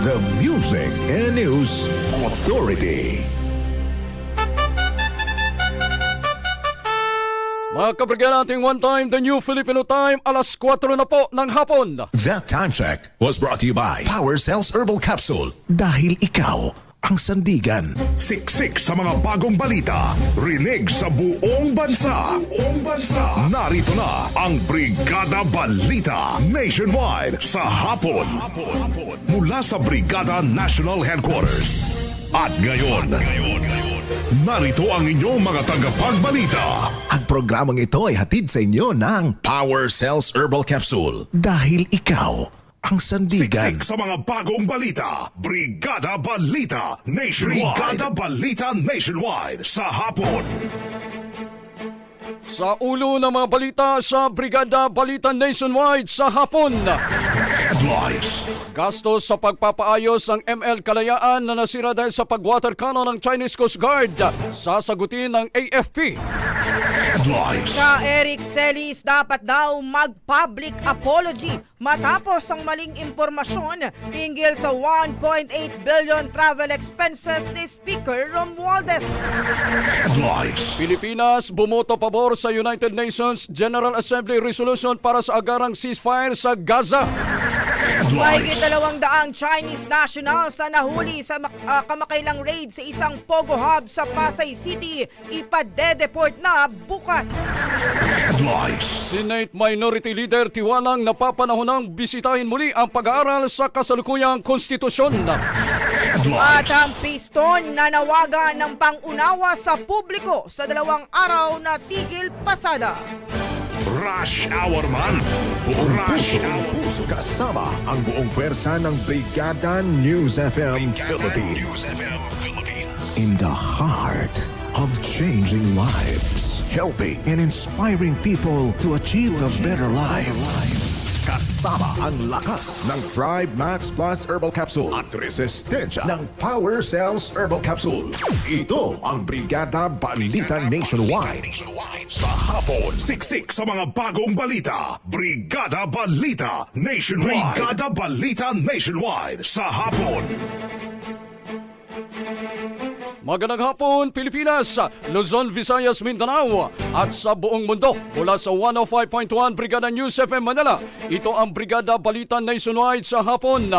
The Music and News Authority. Mga kabrigyan nating one time, the new Filipino time, alas 4 na po ng hapon. That time check was brought to you by Power Cells Herbal Capsule. Dahil ikaw ang sandigan. Siksik sa mga bagong balita. Rinig sa buong bansa. Buong bansa. Narito na ang Brigada Balita Nationwide sa hapon. Mula sa Brigada National Headquarters. At ngayon, narito ang inyong mga tagapagbalita. Ang programang ito ay hatid sa inyo ng Power Cells Herbal Capsule. Dahil ikaw ang sandigan. Siksik sa mga bagong balita. Brigada Balita Nationwide. Brigada Balita Nationwide sa hapon. Sa ulo ng mga balita sa Brigada Balita Nationwide sa hapon. Headlines. Gastos sa pagpapaayos ng ML Kalayaan na nasira dahil sa pagwater cannon ng Chinese Coast Guard. Sasagutin ng AFP. Headlines. Ka Eric Celis dapat daw mag-public apology matapos ang maling impormasyon hinggil sa 1.8 billion travel expenses ni Speaker Romualdez. Headlines. Pilipinas bumoto pabor sa United Nations General Assembly resolution para sa agarang ceasefire sa Gaza. Mahigit dalawang daang Chinese nationals na nahuli sa mak- ah, kamakailang raid sa isang Pogo Hub sa Pasay City ipadedeport na bukas. Headlines. Senate Minority Leader Tiwalang napapanahon ng bisitahin muli ang pag-aaral sa kasalukuyang konstitusyon. At Headlines. ang piston nanawagan ng pangunawa sa publiko sa dalawang araw na tigil pasada. Rush Hour man. Rush Hour. Puso kasama ang buong pwersa ng Brigada News FM Philippines. In the heart of changing lives, helping and inspiring people to achieve a better life. Kasama ang lakas ng Thrive Max Plus Herbal Capsule at resistensya ng Power Cells Herbal Capsule. Ito ang Brigada Balita Nationwide. Sa hapon, siksik sa mga bagong balita. Brigada Balita Nationwide. Brigada Balita Nationwide sa hapon. Magandang hapon, Pilipinas, Luzon, Visayas, Mindanao at sa buong mundo. Mula sa 105.1 Brigada News FM Manila, ito ang Brigada Balita Nationwide sa hapon.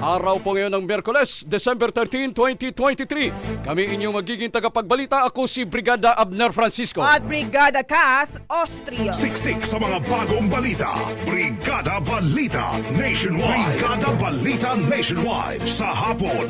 Araw po ngayon ng Merkules, December 13, 2023. Kami inyong magiging tagapagbalita. Ako si Brigada Abner Francisco. At Brigada Kath, Austria. Siksik sa mga bagong balita. Brigada Balita Nationwide. Brigada Balita Nationwide sa hapon.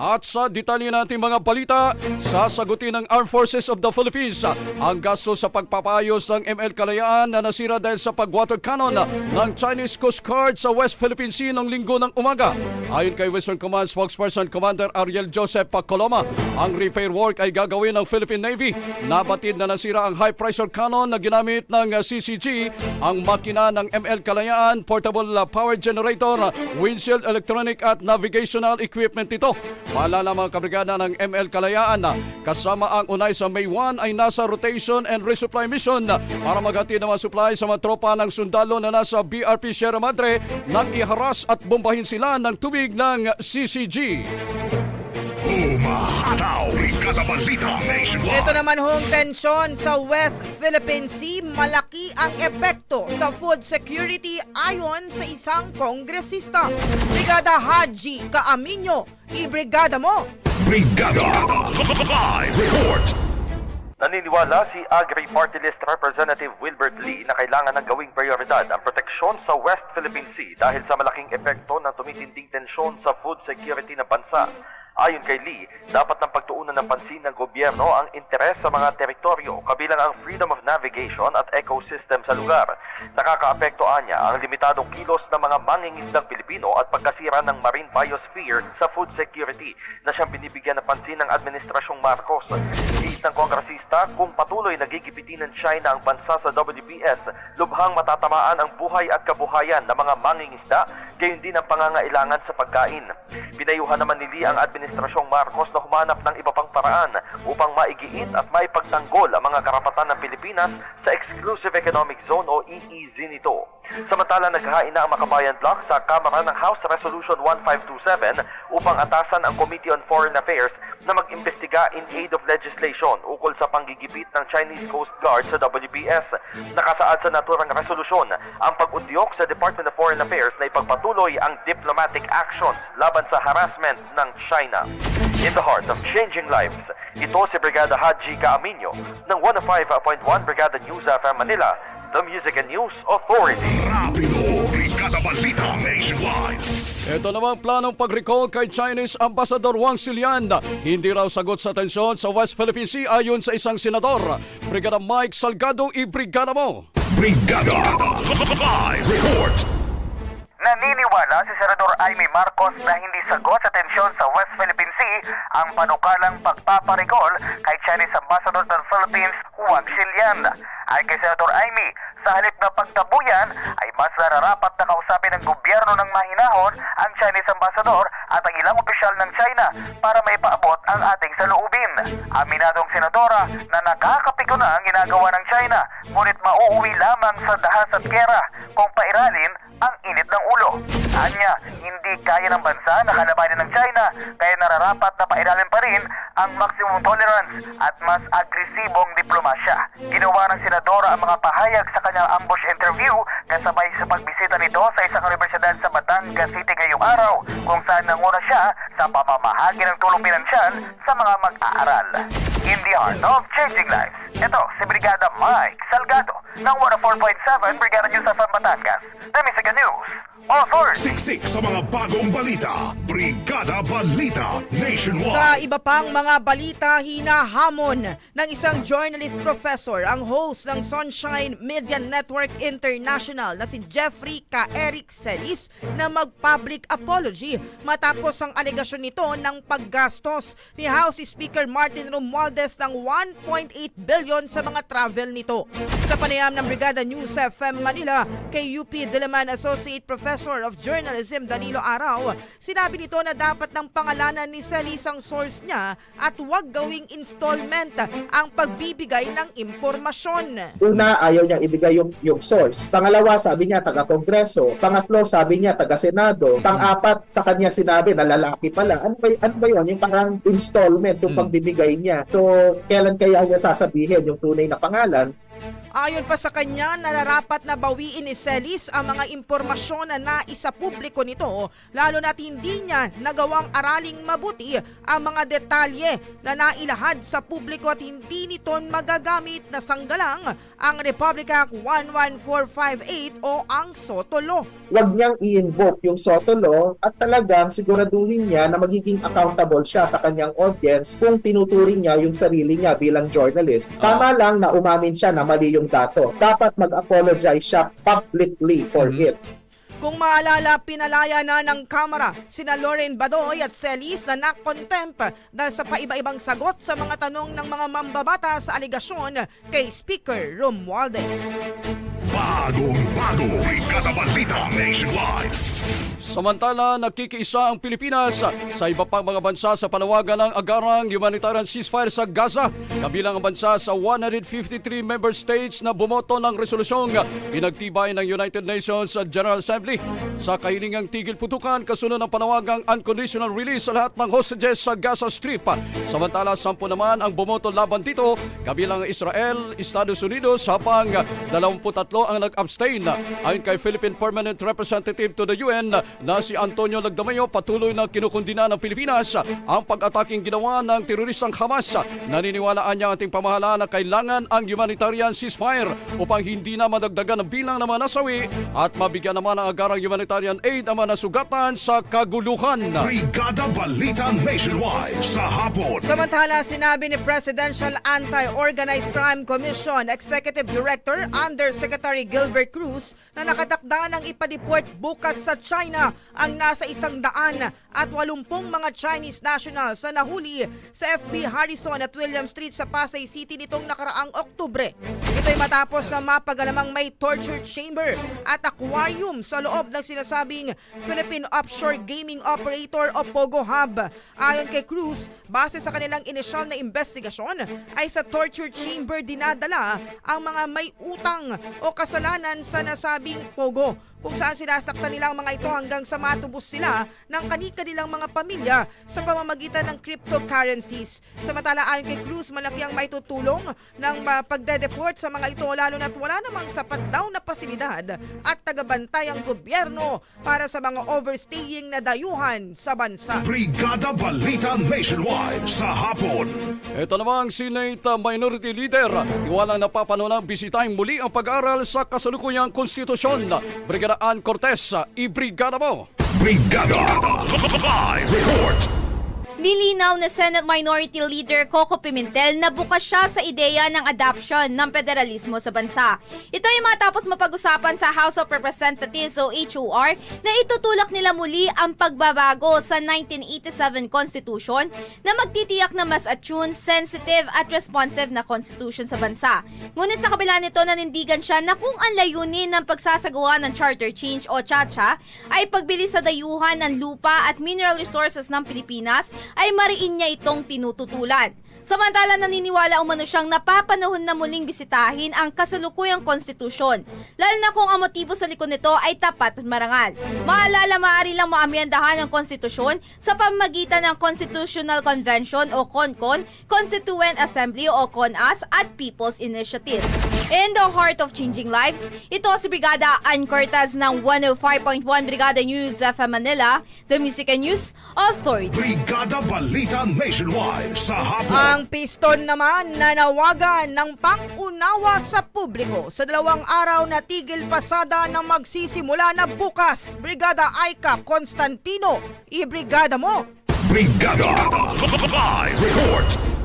At sa detalye natin mga balita, sasagutin ng Armed Forces of the Philippines ang gasto sa pagpapayos ng ML Kalayaan na nasira dahil sa pagwater cannon ng Chinese Coast Guard sa West Philippine Sea noong linggo ng umaga. Ayon kay Western Command spokesperson Commander Ariel Joseph Coloma, ang repair work ay gagawin ng Philippine Navy. Nabatid na nasira ang high pressure cannon na ginamit ng CCG, ang makina ng ML Kalayaan, portable power generator, windshield electronic at navigational equipment ito. Paalala mga kabrigada ng ML Kalayaan kasama ang unay sa May 1 ay nasa rotation and resupply mission para maghatid ng mga supply sa mga tropa ng sundalo na nasa BRP Sierra Madre nang iharas at bombahin sila ng tubig ng CCG. Umahataw! Brigada Balita Nationwide! Ito naman hong tensyon sa West Philippine Sea, malaki ang epekto sa food security ayon sa isang kongresista. Brigada Haji Kaaminyo, ibrigada mo! Brigada! Live report! Naniniwala si Agri Party List Representative Wilbert Lee na kailangan ng gawing prioridad ang proteksyon sa West Philippine Sea dahil sa malaking epekto ng tumitinding tensyon sa food security ng bansa. Ayon kay Lee, dapat ng pagtuunan ng pansin ng gobyerno ang interes sa mga teritoryo kabilang ang freedom of navigation at ecosystem sa lugar. Nakakaapekto anya ang limitadong kilos ng mga mangingisdang Pilipino at pagkasira ng marine biosphere sa food security na siyang binibigyan ng pansin ng Administrasyong Marcos. Giit ng kongresista, kung patuloy nagigipiti ng China ang bansa sa WPS, lubhang matatamaan ang buhay at kabuhayan ng mga mangingisda, gayon din ang pangangailangan sa pagkain. Pinayuhan naman ni Lee ang Administrasyong Marcos na humanap ng iba pang paraan upang maigiit at maipagtanggol ang mga karapatan ng Pilipinas sa Exclusive Economic Zone o EEZ nito. Samantala, naghain na ang Makabayan Block sa Kamara ng House Resolution 1527 upang atasan ang Committee on Foreign Affairs na mag-imbestiga in aid of legislation ukol sa panggigipit ng Chinese Coast Guard sa WPS. Nakasaad sa naturang resolusyon ang pag-udyok sa Department of Foreign Affairs na ipagpatuloy ang diplomatic actions laban sa harassment ng China. In the heart of changing lives, ito si Brigada Haji Kaaminyo ng 105.1 Brigada News FM Manila, the Music and News Authority. Rapido! Brigada Balita Nationwide! Ito namang planong pag-recall kay Chinese Ambassador Wang Silian. Hindi raw sagot sa tensyon sa West Philippine Sea ayon sa isang senador. Brigada Mike Salgado, i-brigada mo! Brigada! Live report! Naniniwala si Senador Amy Marcos na hindi sagot sa tensyon sa West Philippine Sea ang panukalang pagpaparigol kay Chinese Ambassador ng Philippines, Wang Xilian. Ay kay Senador Amy, sa halip na pagtabuyan ay mas nararapat na kausapin ng gobyerno ng mahinahon ang Chinese Ambassador at ang ilang opisyal ng China para maipaabot ang ating saloobin. Aminadong senadora na nakakapiko na ang ginagawa ng China, ngunit mauuwi lamang sa dahas at gera kung pairalin ang init ng ulo. Anya, hindi kaya ng bansa na kalabanin ng China kaya nararapat na pairalin pa rin ang maximum tolerance at mas agresibong diplomasya. Ginawa ng senadora ang mga pahayag sa kanyang ambush interview kasabay sa pagbisita nito sa isang universidad sa Batangas City ngayong araw kung saan nanguna siya sa pamamahagi ng tulong pinansyal sa mga mag-aaral. In the heart of changing lives, ito si Brigada Mike Salgado ng 104.7 Brigada News of Batangas. The Music News Authority. Siksik sa mga bagong balita. Brigada Balita Nationwide! Sa iba pang mga balita, hinahamon ng isang journalist professor ang host ng Sunshine Media Network International na si Jeffrey K. Eric Celis na mag-public apology matapos ang alegasyon nito ng paggastos ni House Speaker Martin Romualdez ng 1.8 billion sa mga travel nito. Sa panayam ng Brigada News FM Manila kay UP Diliman Associate Professor of Journalism Danilo Araw, sinabi nito na dapat ng pangalanan ni Celis ang source niya at huwag gawing installment ang pagbibigay ng impormasyon. Una, ayaw niya ibigay yung, yung source. Pangalawa, sabi niya taga-kongreso. Pangatlo, sabi niya taga-senado. Pang-apat, sa kanya sinabi na lalaki pala. Ano ba, ano ba yun? Yung parang installment yung pagbibigay niya. So, kailan kaya niya sasabihin yung tunay na pangalan? Ayon pa sa kanya, nararapat na bawiin ni Celis ang mga impormasyon na naisa publiko nito lalo na't hindi niya nagawang araling mabuti ang mga detalye na nailahad sa publiko at hindi nito magagamit na sanggalang ang Republic Act 11458 o ang SOTO Law. Huwag niyang i-invoke yung SOTO law at talagang siguraduhin niya na magiging accountable siya sa kanyang audience kung tinuturing niya yung sarili niya bilang journalist. Tama lang na umamin siya na mali yung dato. Dapat mag-apologize siya publicly for it. Kung maalala, pinalaya na ng Kamara sina Lauren Badoy at Celis na nakontempt dahil sa paiba-ibang sagot sa mga tanong ng mga mambabata sa aligasyon kay Speaker Romualdez. Bagong bago. Brigada Balita Nationwide. Samantala, nakikiisa ang Pilipinas sa iba pang mga bansa sa panawagan ng agarang humanitarian ceasefire sa Gaza. Kabilang ang bansa sa 153 member states na bumoto ng resolusyong pinagtibay ng United Nations General Assembly sa kahilingang tigil putukan kasunod ng panawagang unconditional release sa lahat ng hostages sa Gaza Strip. Samantala, sampu naman ang bumoto laban dito, kabilang ang Israel, Estados Unidos, habang 23 ang nag-abstain. Ayon kay Philippine Permanent Representative to the UN na si Antonio Lagdamayo, patuloy na kinukundina ng Pilipinas ang pag-ataking ginawa ng teroristang Hamas. Naniniwalaan niya ang ating pamahalaan na kailangan ang humanitarian ceasefire upang hindi na madagdagan ang bilang ng mga nasawi at mabigyan naman ng agarang humanitarian aid ang mga nasugatan sa kaguluhan. Brigada Balita Nationwide sa hapon. Samantala, sinabi ni Presidential Anti-Organized Crime Commission Executive Director Undersecretary Gilbert Cruz na nakatakda ng ipadeport bukas sa China ang nasa isang daan at walumpung mga Chinese nationals na nahuli sa FB Harrison at William Street sa Pasay City nitong nakaraang Oktubre. Ito'y matapos na mapagalamang may torture chamber at aquarium sa loob ng sinasabing Philippine Offshore Gaming Operator o POGO Hub. Ayon kay Cruz, base sa kanilang inisyal na investigasyon, ay sa torture chamber dinadala ang mga may utang o kasalanan sa nasabing POGO kung saan sinasaktan nila ang mga ito hanggang sa matubos sila ng kani-kanilang mga pamilya sa pamamagitan ng cryptocurrencies. Samantala ayon kay Cruz, malaki ang maitutulong ng uh, pagde-deport sa mga ito lalo na't wala namang sapat daw na pasilidad at tagabantay ang gobyerno para sa mga overstaying na dayuhan sa bansa. Brigada Balita Nationwide sa hapon. Ito namang Senate Minority Leader, tiwalang napapanunang bisitahin muli ang pag-aaral sa kasalukuyang konstitusyon. Brigada Ann Cortez, ibrigada mo! Brigada Live Report. Nilinaw na Senate Minority Leader Coco Pimentel na bukas siya sa ideya ng adoption ng federalismo sa bansa. Ito ay matapos mapag-usapan sa House of Representatives o HOR na itutulak nila muli ang pagbabago sa 1987 Constitution na magtitiyak na mas attune, sensitive at responsive na constitution sa bansa. Ngunit sa kabila nito nanindigan siya na kung ang layunin ng pagsasagawa ng charter change o CHACHA ay pagbilis sa dayuhan ng lupa at mineral resources ng Pilipinas ay mariin niya itong tinututulan. Samantala naniniwala umano siyang napapanahon na muling bisitahin ang kasalukuyang konstitusyon, lalo na kung ang motibo sa likod nito ay tapat at marangal. Maalala maaari lang maamyandahan ang konstitusyon sa pamamagitan ng Constitutional Convention o CONCON, Constituent Assembly o CONAS at People's Initiative. In the heart of changing lives, ito si Brigada Ann Cortez ng 105.1 Brigada News FM Manila, the Music and News Authority. Brigada Balita Nationwide sa hapon. Ang piston naman nanawagan ng pang-unawa sa publiko sa dalawang araw na tigil pasada na magsisimula na bukas. Brigada Aika Constantino, ibrigada mo! Brigada Live Report.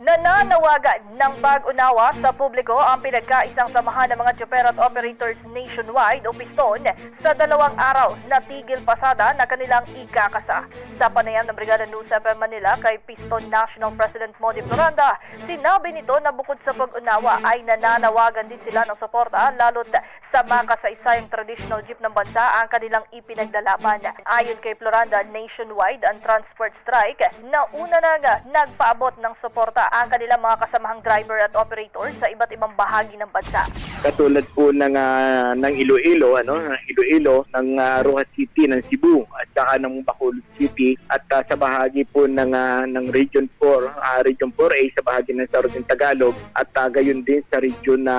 Nananawagan ng pag-unawa sa publiko ang pinagkaisang samahan ng mga chopper at operators nationwide o piston sa dalawang araw na tigil pasada na kanilang ikakasa. Sa panayam ng Brigada News FM Manila kay Piston National President Modi Floranda, sinabi nito na bukod sa pag-unawa ay nananawagan din sila ng suporta lalo't sa makasaysayang traditional jeep ng bansa ang kanilang ipinaglalaban. Ayon kay Floranda, nationwide ang transport strike na una na nga nagpaabot ng suporta ang kanilang mga kasamahang driver at operator sa iba't ibang bahagi ng bansa. katulad po ng ah, ng Iloilo ano ng Iloilo ng ah, Rojas City ng Cebu at saka ng Bacolod City at ah, sa bahagi po ng ah, ng Region 4 ah, Region 4A sa bahagi ng Southern Tagalog at ah, gayon din sa Region na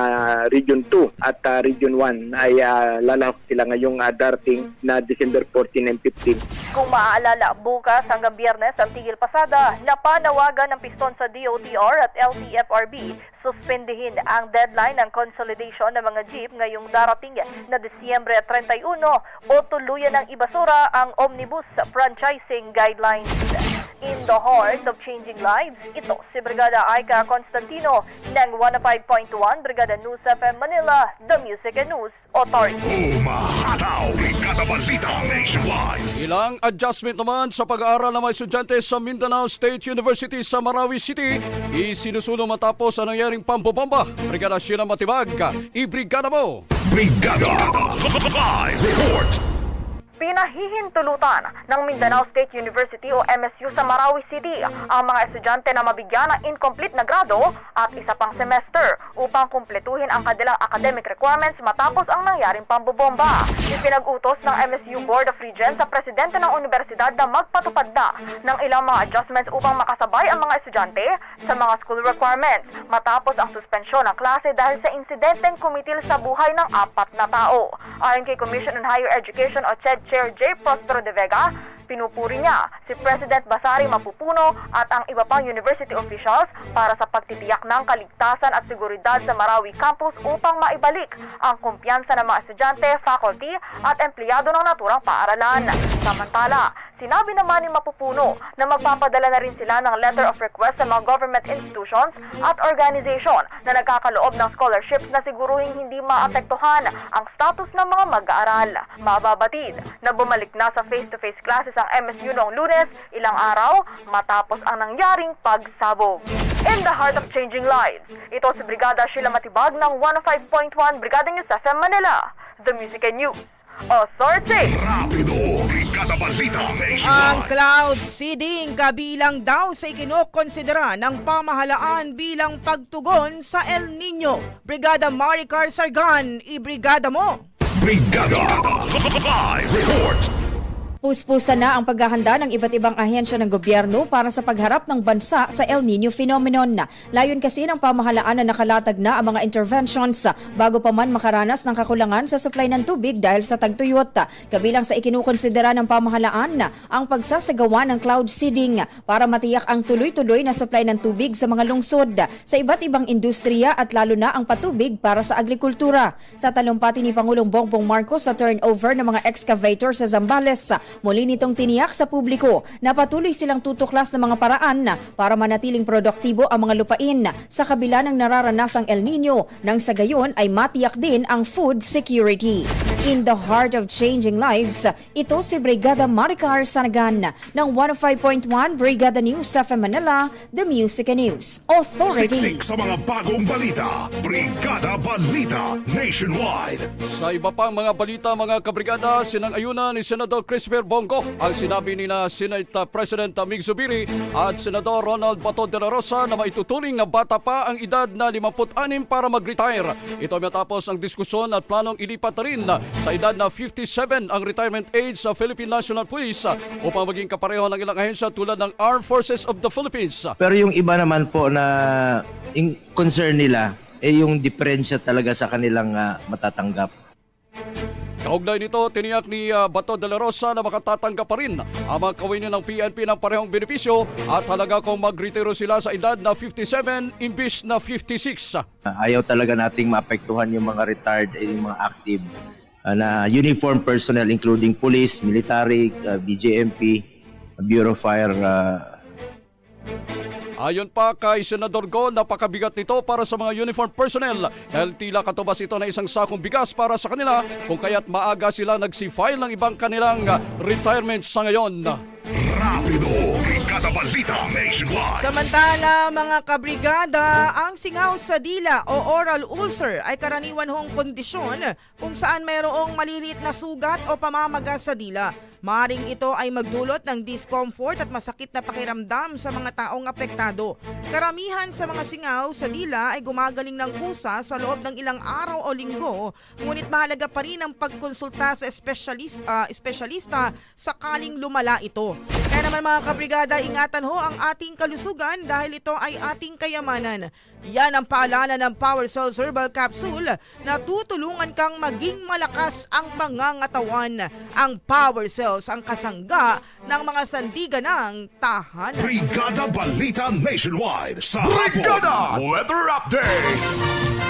Region 2 at ah, Region 1 ay uh, lalahok sila ngayong ah, darating na December 14 and 15 Kung maaalala, bukas hanggang biyernes ang tigil pasada, napanawagan ng piston sa DOTR at LTFRB, suspendihin ang deadline ng consolidation ng mga jeep ngayong darating na Disyembre 31 o tuluyan ng ibasura ang Omnibus Franchising Guidelines. In the heart of changing lives, ito si Brigada Aika Constantino ng 105.1 Brigada News FM Manila, The Music and News Authority. Umahataw. Brigada Balita Nationwide. Ilang adjustment naman sa pag-aaral ng mga estudyante sa Mindanao State University sa Marawi City isinusulong matapos ang nangyaring pambobomba. Brigada Sheila Matibag, ibrigada mo! Brigada Live Report Pinahihintulutan ng Mindanao State University o MSU sa Marawi City ang mga estudyante na mabigyan ng incomplete na grado at isa pang semester upang kumpletuhin ang kanilang academic requirements matapos ang nangyaring pambobomba. Ipinag-utos ng MSU Board of Regents sa presidente ng universidad na magpatupad na ng ilang mga adjustments upang makasabay ang mga estudyante sa mga school requirements matapos ang suspensyon ng klase dahil sa insidenteng kumitil sa buhay ng apat na tao. Ayon kay Commission on Higher Education o CHED Chair J. Prospero de Vega, pinupuri niya si President Basari Mapupuno at ang iba pang university officials para sa pagtitiyak ng kaligtasan at seguridad sa Marawi campus upang maibalik ang kumpiyansa ng mga estudyante, faculty at empleyado ng naturang paaralan. Samantala, sinabi naman ni Mapupuno na magpapadala na rin sila ng letter of request sa mga government institutions at organization na nagkakaloob ng scholarships na siguruhing hindi maapektuhan ang status ng mga mag-aaral. Mababatid na bumalik na sa face-to-face classes ang MSU noong lunes, ilang araw matapos ang nangyaring pagsabog. In the heart of changing lives, ito si Brigada Sheila Matibag ng 105.1 Brigada News FM Manila, The Music and News. Authority! Rapido Brigada Balita Ang cloud seeding kabilang daw sa ikinokonsidera ng pamahalaan bilang pagtugon sa El Nino. Brigada Maricar Sargan, ibrigada mo! Brigada Live Report Puspusan na ang paghahanda ng iba't ibang ahensya ng gobyerno para sa pagharap ng bansa sa El Nino phenomenon. Layon kasi ng pamahalaan na nakalatag na ang mga interventions bago pa man makaranas ng kakulangan sa supply ng tubig dahil sa tagtuyot. Kabilang sa ikinukonsidera ng pamahalaan ang pagsasagawa ng cloud seeding para matiyak ang tuloy-tuloy na supply ng tubig sa mga lungsod sa iba't ibang industriya at lalo na ang patubig para sa agrikultura. Sa talumpati ni Pangulong Bongbong Marcos sa turnover ng mga excavator sa Zambales, Muli nitong tiniyak sa publiko na patuloy silang tutuklas ng mga paraan para manatiling produktibo ang mga lupain sa kabila ng nararanasang El Nino nang sa gayon ay matiyak din ang food security. In the heart of changing lives, ito si Brigada Maricar Sanagan ng 105.1 Brigada News sa Manila, The Music and News Authority. Siksik sa mga bagong balita Brigada Balita Nationwide Sa iba pang mga balita mga kabrigada, sinang-ayuna ni Senador Christopher Bongo ang sinabi ni na Senate President Mig Zubiri at Senador Ronald Bato de la Rosa na maituturing na bata pa ang edad na 56 para mag-retire. Ito matapos ang diskusyon at planong ilipat na rin sa edad na 57 ang retirement age sa Philippine National Police upang maging kapareho ng ilang ahensya tulad ng Armed Forces of the Philippines. Pero yung iba naman po na yung concern nila eh yung diferensya talaga sa kanilang ah, matatanggap. Kaugnay nito, tiniyak ni ah, Bato de la Rosa na makatatanggap pa rin ang mga kawinin ng PNP ng parehong benepisyo at halaga kung magretiro sila sa edad na 57 imbis na 56. Ah, Ayaw talaga nating maapektuhan yung mga retired eh, yung mga active ah, na uniform personnel including police, military, ah, BJMP, Bureau of Fire ah, Ayon pa kay Senador Go, napakabigat nito para sa mga uniform personnel dahil tila katubas ito na isang sakong bigas para sa kanila kung kaya't maaga sila nagsi-file ng ibang kanilang retirement sa ngayon. Rapido Brigada Balita Nationwide Samantala, mga kabrigada, ang singaw sa dila o oral ulcer ay karaniwan hong kondisyon kung saan mayroong maliliit na sugat o pamamaga sa dila. Maring ito ay magdulot ng discomfort at masakit na pakiramdam sa mga taong apektado. Karamihan sa mga singaw sa dila ay gumagaling ng kusa sa loob ng ilang araw o linggo, ngunit mahalaga pa rin ang pagkonsulta sa espesyalista, espesyalista sakaling lumala ito. Kaya naman mga kabrigada, ingatan ho ang ating kalusugan dahil ito ay ating kayamanan. Yan ang paalala ng Power Cells Herbal Capsule na tutulungan kang maging malakas ang pangangatawan. Ang Power Cells ang kasangga ng mga sandiga ng tahanan. Brigada Balita Nationwide sa Brigada Weather Update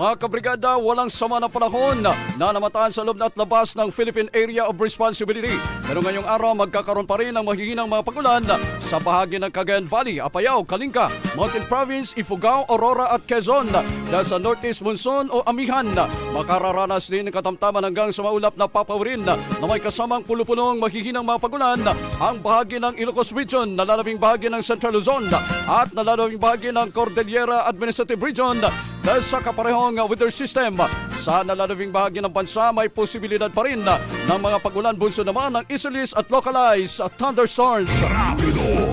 Mga kabrigada, walang sama na panahon na namataan sa loob at labas ng Philippine Area of Responsibility. Pero ngayong araw, magkakaroon pa rin ng mahihinang mga pagulan sa bahagi ng Cagayan Valley, Apayao, Kalinga, Mountain Province, Ifugao, Aurora at Quezon. Dahil sa Northeast Monsoon o Amihan, makararanas din ng katamtaman hanggang sa maulap na papawirin na may kasamang pulupunong mahihinang mga pagulan ang bahagi ng Ilocos Region, nalalabing bahagi ng Central Luzon at nalalabing bahagi ng Cordillera Administrative Region dahil sa kaparehong weather system. Sa nalalabing bahagi ng bansa may posibilidad pa rin ng mga pagulan bunso naman ng isolates at localized thunderstorms. Rapido,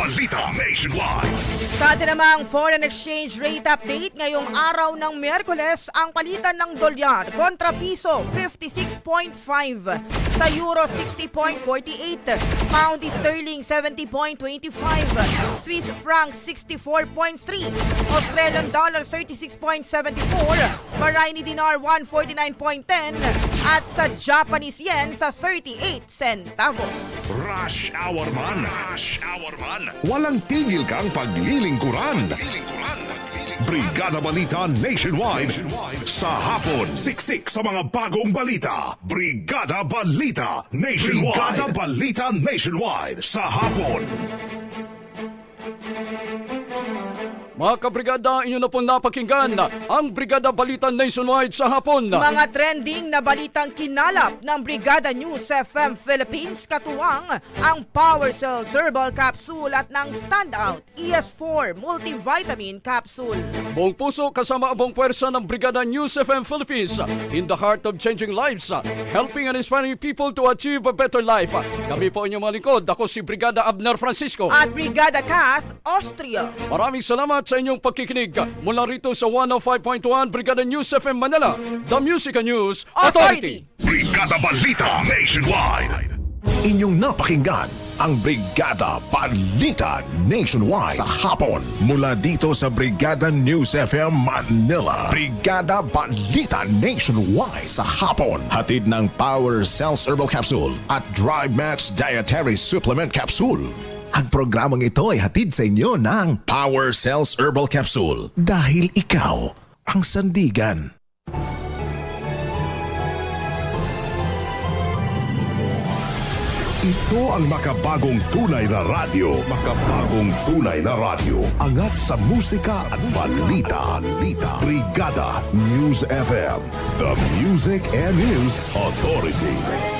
Balita Nationwide. Sa atin namang foreign exchange rate update ngayong araw ng Miyerkules, ang palitan ng dolyar kontra piso 56.5, sa euro 60.48, pound sterling 70.25, Swiss franc 64.3, Australian dollar 36.74, Bahraini dinar 149.10 at sa Japanese yen sa 38 centavos. Rush Hour man. Rush Hour man. Walang tigil kang paglilingkuran. Brigada Balita Nationwide. Sa hapon, siksik sa mga bagong balita. Brigada Balita Nationwide. Brigada Balita Nationwide. Sa hapon. Mga kabrigada, inyo na pong napakinggan ang Brigada Balita Nationwide sa hapon. Mga trending na balitang kinalap ng Brigada News FM Philippines katuwang ang Power Cell Herbal Capsule at ng Standout ES4 Multivitamin Capsule. Buong puso kasama ang buong puwersa ng Brigada News FM Philippines in the heart of changing lives, helping and inspiring people to achieve a better life. Kami po inyong mga lingkod. Ako si Brigada Abner Francisco. At Brigada Kath Austria. Maraming salamat sa inyong pagkikinig mula rito sa 105.1 Brigada News FM Manila, The Music News Authority. Brigada Balita Nationwide. Inyong napakinggan ang Brigada Balita Nationwide sa hapon mula dito sa Brigada News FM Manila. Brigada Balita Nationwide sa hapon. Hatid ng Power Cells Herbal Capsule at Drive Max Dietary Supplement Capsule. Ang programang ito ay hatid sa inyo ng Power Cells Herbal Capsule dahil ikaw ang sandigan. Ito ang makabagong tunay na radyo. Makabagong tunay na radyo. Angat sa musika at balita. balita. Brigada News FM. The Music and News Authority.